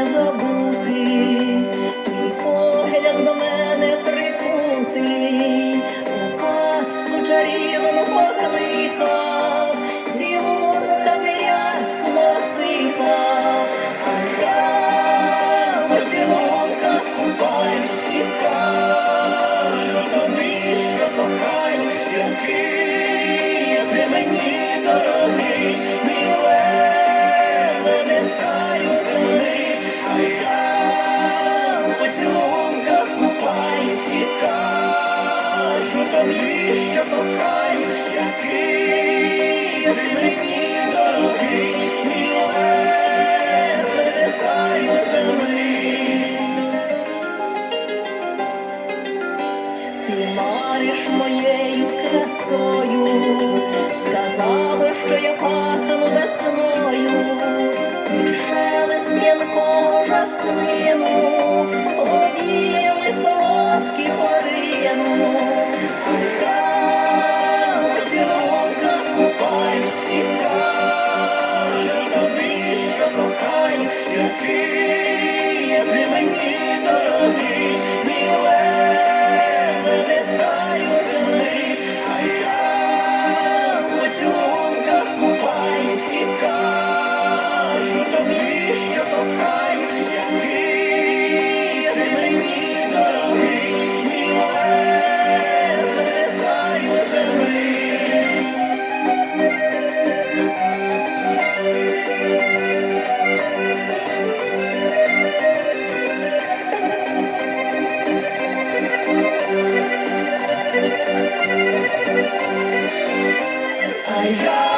не забути, твій погляд до мене прикутий, у казку чарівну покликав, цілунками рясно сипав, а я в поцілунках купаюсь і кажу тобі, що кохаю, який ти мені дорогий, що кохаю, який ти мені дорогий, мій землі. Ти мариш моєю красою, сказали, що я пахну весною, і шелест м'янкого жасмину, обійми солодкі порину, я Yeah.